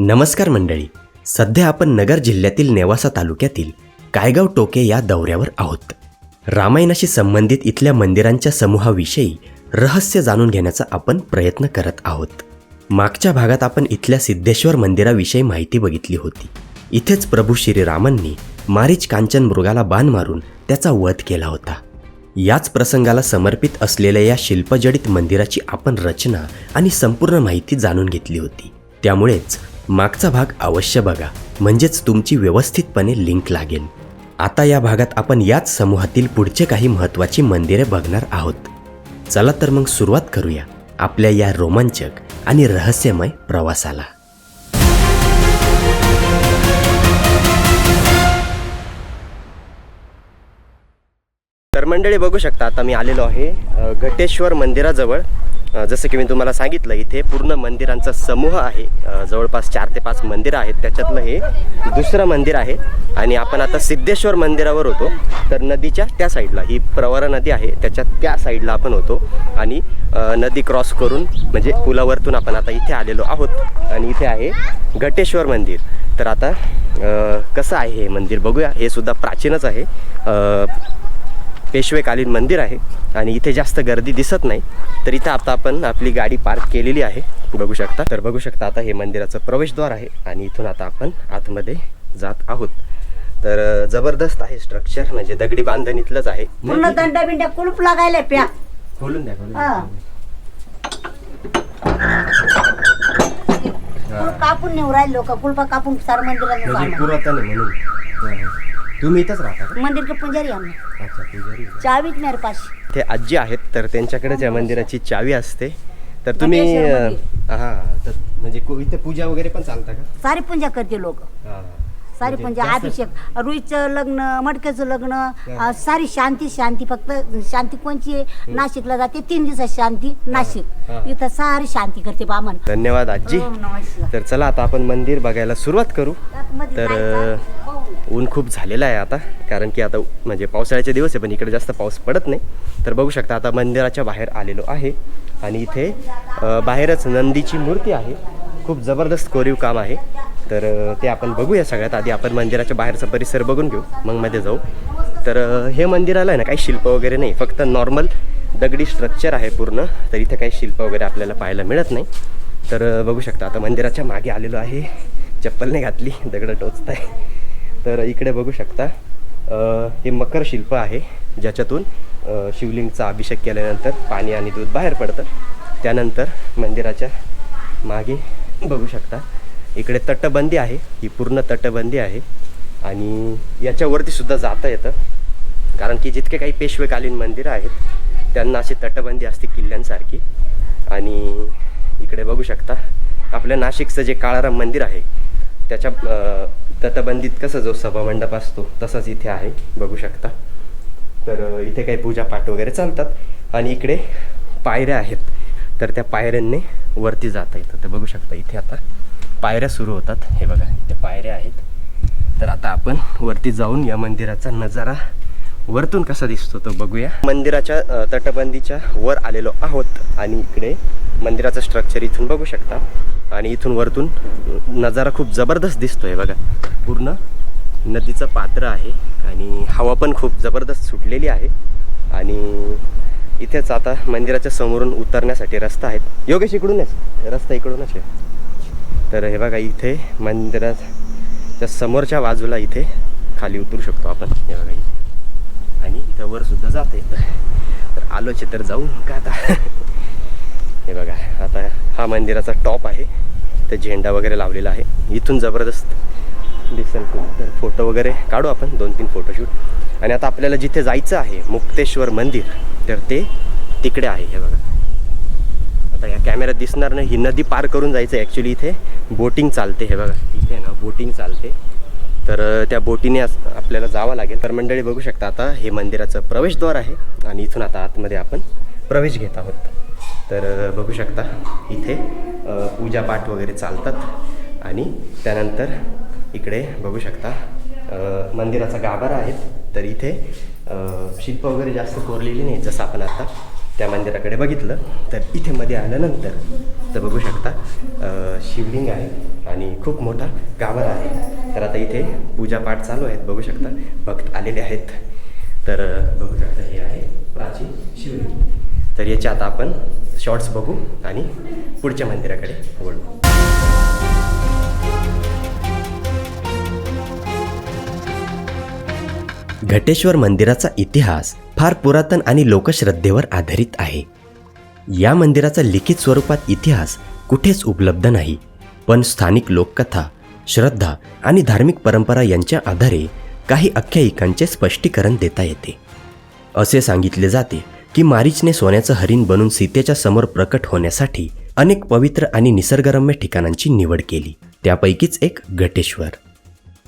नमस्कार मंडळी. सध्या आपण नगर जिल्ह्यातील नेवासा तालुक्यातील कायगाव टोके या दौऱ्यावर आहोत. रामायणाशी संबंधित इथल्या मंदिरांच्या समूहाविषयी रहस्य जाणून घेण्याचा आपण प्रयत्न करत आहोत. मागच्या भागात आपण इथल्या सिद्धेश्वर मंदिराविषयी माहिती बघितली होती. इथेच प्रभू श्रीरामांनी मारीच कांचन मृगाला बाण मारून त्याचा वध केला होता. याच प्रसंगाला समर्पित असलेल्या या शिल्पजडित मंदिराची आपण रचना आणि संपूर्ण माहिती जाणून घेतली होती. त्यामुळेच मागचा भाग अवश्य बघा. म्हणजेच तुमची व्यवस्थितपणे लिंक लागेल. आता या भागात आपण याच समूहातील पुढचे काही महत्त्वाची मंदिरे बघणार आहोत. चला तर मग सुरुवात करूया. आपल्या या रोमांचक आणि रहस्यमय प्रवासाला. मंडळी बघू शकता आता मी आलेलो आहे घटेश्वर मंदिराजवळ. जसं की मी तुम्हाला सांगितलं इथे पूर्ण मंदिरांचा समूह आहे. जवळपास चार ते पाच मंदिरं आहेत. त्याच्यातलं हे दुसरं मंदिर आहे. आणि आपण आता सिद्धेश्वर मंदिरावर होतो. तर नदीच्या त्या साईडला ही प्रवरा नदी आहे त्याच्या त्या साईडला आपण होतो. आणि नदी क्रॉस करून म्हणजे पुलावरतून आपण आता इथे आलेलो आहोत. आणि इथे आहे घटेश्वर मंदिर. तर आता कसं आहे हे मंदिर बघूया. हे सुद्धा प्राचीनच आहे. पेशवेकालीन मंदिर आहे आणि इथे जास्त गर्दी दिसत नाही. तर इथं आता आपण आपली गाडी पार्क केलेली आहे. बघू शकता. तर बघू शकता आता हे मंदिराचं प्रवेशद्वार आहे आणि इथून आता आपण आतमध्ये जात आहोत. तर जबरदस्त आहे स्ट्रक्चर म्हणजे दगडी बांधणीतलंच आहे. पूर्ण दंड बिंड्या कुलूप लागायला प्या. खोलून द्या खोलून कापून नेऊ राहिले लोक. कुलपा कापून सार मंदिराला म्हणजे. पुरातन आहे म्हणून. तुम्ही इथंच राहता का? मंदिर के पुजारी आम्ही. अच्छा पुजारी. चावीत मेरे पास. ते आजी आहेत तर त्यांच्याकडेच या मंदिराची चावी असते. तर तुम्ही हा तर म्हणजे को- इथे पूजा वगैरे पण चालता का? सारी पूजा करते लोक. हा. सारी म्हणजे जास्त- अभिषेक रुईचं लग्न मडक्याचं लग्न सारी शांती शांती फक्त शांती कोणची आहे? नाशिकला जाते तीन दिवसात शांती. नाशिक. इथं सारी शांती करते बामण. धन्यवाद आजी. तर चला आता आपण मंदिर बघायला सुरुवात करू. तर. ऊन खूप झालेलं आहे आता. कारण की आता म्हणजे पावसाळ्याचे दिवस आहे पण इकडे जास्त पाऊस पडत नाही. तर बघू शकता आता मंदिराच्या बाहेर आलेलो आहे. आणि इथे बाहेरच नंदीची मूर्ती आहे. खूप जबरदस्त कोरीव काम आहे. तर ते आपण बघूया सगळ्यात आधी. आपण मंदिराच्या बाहेरचा परिसर बघून घेऊ. मग मध्ये जाऊ. तर हे मंदिराला आहे ना काही शिल्प वगैरे नाही. फक्त नॉर्मल दगडी स्ट्रक्चर आहे पूर्ण. तर इथे काही शिल्प वगैरे आपल्याला पाहायला मिळत नाही. तर बघू शकता. आता मंदिराच्या मागे आलेलो आहे. चप्पल नाही घातली. दगडं टोचत आहे तर इकडे बघू शकता. हे मकर शिल्प आहे. ज्याच्यातून शिवलिंगचा अभिषेक केल्यानंतर पाणी आणि दूध बाहेर पडतं. त्यानंतर मंदिराच्या मागे बघू शकता. इकडे तटबंदी आहे. ही पूर्ण तटबंदी आहे. आणि याच्यावरती सुद्धा जाता येतं. कारण की जितके काही पेशवेकालीन मंदिरं आहेत त्यांना अशी तटबंदी असते किल्ल्यांसारखी. आणि इकडे बघू शकता आपल्या नाशिकचं जे काळाराम मंदिर आहे त्याच्या तटबंदीत कसं जो सभामंडप असतो तसाच इथे आहे. बघू शकता. तर इथे काही पूजापाठ वगैरे चालतात. आणि इकडे पायऱ्या आहेत. तर त्या पायऱ्यांनी वरती जाता येतं. तर बघू शकता इथे आता. पायऱ्या सुरू होतात. हे बघा इथे पायऱ्या आहेत. तर आता आपण वरती जाऊन या मंदिराचा नजारा वरतून कसा दिसतो तो बघूया. मंदिराच्या तटबंदीच्या वर आलेलो आहोत आणि इकडे मंदिराचं स्ट्रक्चर इथून बघू शकता. आणि इथून वरतून नजारा खूप जबरदस्त दिसतोय बघा. पूर्ण नदीचं पात्र आहे आणि हवा पण खूप जबरदस्त सुटलेली आहे. आणि इथेच आता मंदिराच्या समोरून उतरण्यासाठी रस्ता आहेत. योगेश इकडूनच रस्ता इकडूनच आहे तर हे बघा इथे मंदिराच्या समोरच्या बाजूला इथे खाली उतरू शकतो आपण. हे बघा इथे. आणि इथं वर सुद्धा जाता येतं. तर आलोचे तर जाऊ का आता? हे बघा आता हा मंदिराचा टॉप आहे. ते झेंडा वगैरे लावलेला आहे. इथून जबरदस्त दिसेल खूप तर फोटो वगैरे काढू आपण दोन तीन फोटोशूट आणि आता आपल्याला जिथे जायचं आहे मुक्तेश्वर मंदिर तर ते तिकडे आहे. हे बघा. आता या कॅमेऱ्यात दिसणार नाही. ही नदी पार करून जायचं आहे ॲक्च्युली इथे. बोटिंग चालते हे बघा. इथे ना बोटिंग चालते. तर त्या बोटीने अस- आपल्याला जावं लागेल. तर मंडळी बघू शकता आता हे मंदिराचं प्रवेशद्वार आहे आणि इथून आता आतमध्ये आपण प्रवेश घेत आहोत. तर बघू शकता इथे पूजापाठ वगैरे चालतात. आणि त्यानंतर इकडे बघू शकता मंदिराचा गाभारा आहेत तर इथे शिल्प वगैरे जास्त कोरलेली नाही जसं आपण आता त्या मंदिराकडे बघितलं तर इथे मध्ये आल्यानंतर तर बघू शकता शिवलिंग आहे आणि खूप मोठा गावर आहे. तर आता इथे पूजापाठ चालू आहेत बघू शकता भक्त आलेले आहेत. तर बघू शकता हे आहे प्राचीन शिवलिंग. तर याच्या आता आपण शॉर्ट्स बघू आणि पुढच्या मंदिराकडे वळू. घटेश्वर मंदिराचा इतिहास फार पुरातन आणि लोकश्रद्धेवर आधारित आहे. या मंदिराचा लिखित स्वरूपात इतिहास कुठेच उपलब्ध नाही पण स्थानिक लोककथा श्रद्धा आणि धार्मिक परंपरा यांच्या आधारे काही आख्यायिकांचे स्पष्टीकरण देता येते. असे सांगितले जाते की मारीचने सोन्याचं हरिण बनून सीतेच्या समोर प्रकट होण्यासाठी अनेक पवित्र आणि निसर्गरम्य ठिकाणांची निवड केली. त्यापैकीच एक घटेश्वर.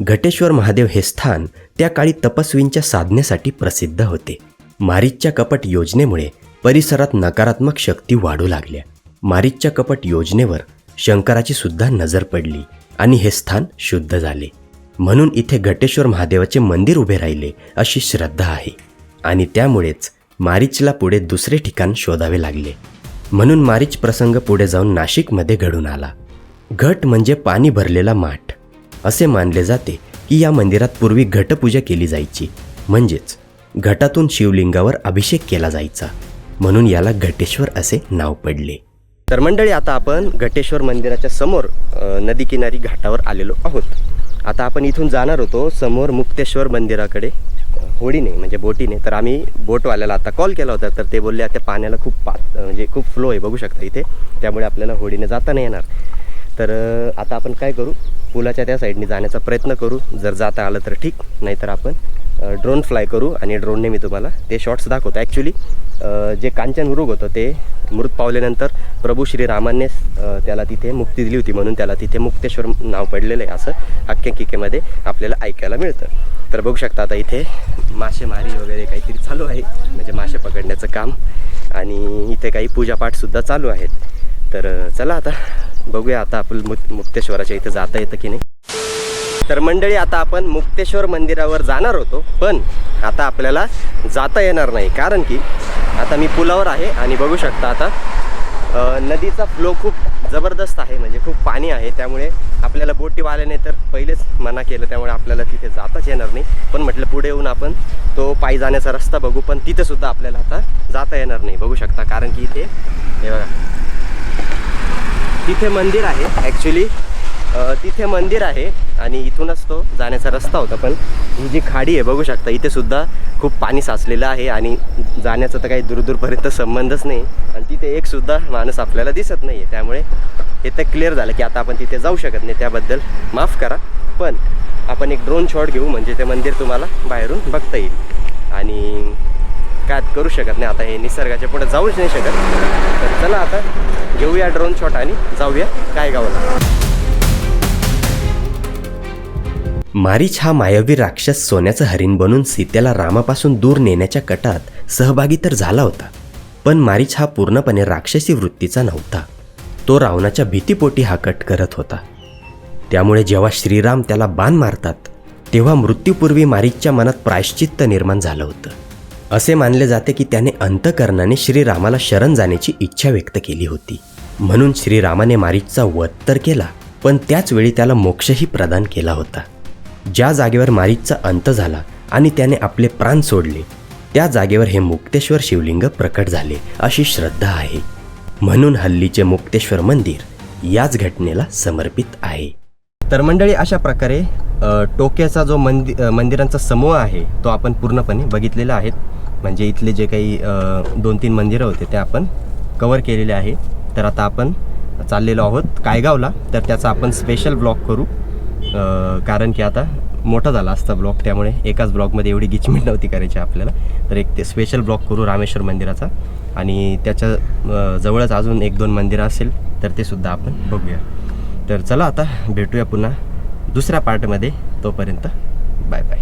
घटेश्वर महादेव हे स्थान त्या काळी तपस्वींच्या साधनेसाठी प्रसिद्ध होते. मारीचच्या कपट योजनेमुळे परिसरात नकारात्मक शक्ती वाढू लागल्या. मारीचच्या कपट योजनेवर शंकराची सुद्धा नजर पडली आणि हे स्थान शुद्ध झाले. म्हणून इथे घटेश्वर महादेवाचे मंदिर उभे राहिले अशी श्रद्धा आहे आणि त्यामुळेच मारीचला पुढे दुसरे ठिकाण शोधावे लागले. म्हणून मारीच प्रसंग पुढे जाऊन नाशिकमध्ये घडून आला. घट म्हणजे पाणी भरलेला माठ. असे मानले जाते की या मंदिरात पूर्वी घटपूजा केली जायची. म्हणजेच घटातून शिवलिंगावर अभिषेक केला जायचा. म्हणून याला घटेश्वर असे नाव पडले. तर मंडळी आता आपण घटेश्वर मंदिराच्या समोर नदीकिनारी घाटावर आलेलो आहोत. आता आपण इथून जाणार होतो समोर मुक्तेश्वर मंदिराकडे होडीने म्हणजे बोटीने. तर आम्ही बोटवाल्याला आता कॉल केला होता तर ते बोलले त्या पाण्याला खूप पात म्हणजे खूप फ्लो आहे बघू शकता इथे. त्यामुळे आपल्याला होडीने जाता नाही येणार. तर आता आपण काय करू? पुलाच्या त्या साईडने जाण्याचा प्रयत्न करू. जर जाता आलं तर ठीक नाहीतर आपण ड्रोन फ्लाय करू आणि ड्रोनने मी तुम्हाला ते शॉट्स दाखवतो. ॲक्च्युली जे कांचन मृग होतं ते मृत पावल्यानंतर प्रभू श्रीरामांनी त्याला तिथे मुक्ती दिली होती म्हणून त्याला तिथे मुक्तेश्वर नाव पडलेलं आहे असं आख्याकिकेमध्ये आपल्याला ऐकायला मिळतं. तर बघू शकता आता इथे मासेमारी वगैरे काहीतरी चालू आहे. म्हणजे मासे पकडण्याचं काम. आणि इथे काही पूजापाठसुद्धा चालू आहेत. तर चला आता बघूया आता आपण मुक मुक्तेश्वराच्या इथे जाता येतं की नाही. तर मंडळी आता आपण मुक्तेश्वर मंदिरावर जाणार होतो पण आता आपल्याला जाता येणार नाही. कारण की आता मी पुलावर आहे आणि बघू शकता आता नदीचा फ्लो खूप जबरदस्त आहे म्हणजे खूप पाणी आहे. त्यामुळे आपल्याला बोटीवाल्याने तर पहिलेच मना केलं त्यामुळे आपल्याला तिथे जाताच येणार नाही. पण म्हटलं पुढे येऊन आपण तो पायी जाण्याचा रस्ता बघू पण तिथेसुद्धा आपल्याला आता जाता येणार नाही. बघू शकता कारण की इथे हे बघा तिथे मंदिर आहे ॲक्च्युली तिथे मंदिर आहे आणि इथूनच तो जाण्याचा रस्ता होता. पण ही जी खाडी आहे बघू शकता इथे सुद्धा खूप पाणी साचलेलं आहे आणि जाण्याचा तर काही दूरदूरपर्यंत संबंधच नाही. आणि तिथे एक सुद्धा माणूस आपल्याला दिसत नाही आहे त्यामुळे हे तर क्लिअर झालं की आता आपण तिथे जाऊ शकत नाही. त्याबद्दल माफ करा. पण आपण एक ड्रोन शॉट घेऊ म्हणजे ते मंदिर तुम्हाला बाहेरून बघता येईल. आणि काय करू शकत नाही. आता हे निसर्गाच्या पुढे जाऊच नाही शकत. तर चला आता घेऊया ड्रोन शॉट आणि जाऊया काय गावाला मारीच हा मायावी राक्षस सोन्याचं हरिण बनून सीतेला रामापासून दूर नेण्याच्या कटात सहभागी तर झाला होता पण मारीच हा पूर्णपणे राक्षसी वृत्तीचा नव्हता. तो रावणाच्या भीतीपोटी हा कट करत होता. त्यामुळे जेव्हा श्रीराम त्याला बाण मारतात तेव्हा मृत्यूपूर्वी मारीचच्या मनात प्रायश्चित्त निर्माण झालं होतं. असे मानले जाते की त्याने अंतकरणाने श्रीरामाला शरण जाण्याची इच्छा व्यक्त केली होती. म्हणून श्रीरामाने मारीचचा वध तर केला पण त्याच वेळी त्याला मोक्षही प्रदान केला होता. ज्या जागेवर मारीचचा अंत झाला आणि त्याने आपले प्राण सोडले त्या जागेवर हे मुक्तेश्वर शिवलिंग प्रकट झाले अशी श्रद्धा आहे. म्हणून हल्लीचे मुक्तेश्वर मंदिर याच घटनेला समर्पित आहे. तर मंडळी अशा प्रकारे टोक्याचा जो मंदि मंदिरांचा समूह आहे तो आपण पूर्णपणे बघितलेला आहे. म्हणजे इथले जे काही दोन तीन मंदिरं होते ते आपण कवर केलेले आहे. तर आता आपण चाललेलो आहोत कायगावला. तर त्याचा आपण स्पेशल ब्लॉग करू. कारण की आता मोठा झाला असता ब्लॉग त्यामुळे एकाच ब्लॉगमध्ये एवढी गिचमिट नव्हती करायची आपल्याला. तर एक ते स्पेशल ब्लॉग करू रामेश्वर मंदिराचा. आणि त्याच्या जवळच अजून एक दोन मंदिरं असेल तर ते सुद्धा आपण बघूया. तर चला आता भेटूया पुन्हा दुसऱ्या पार्टमध्ये तोपर्यंत बाय बाय.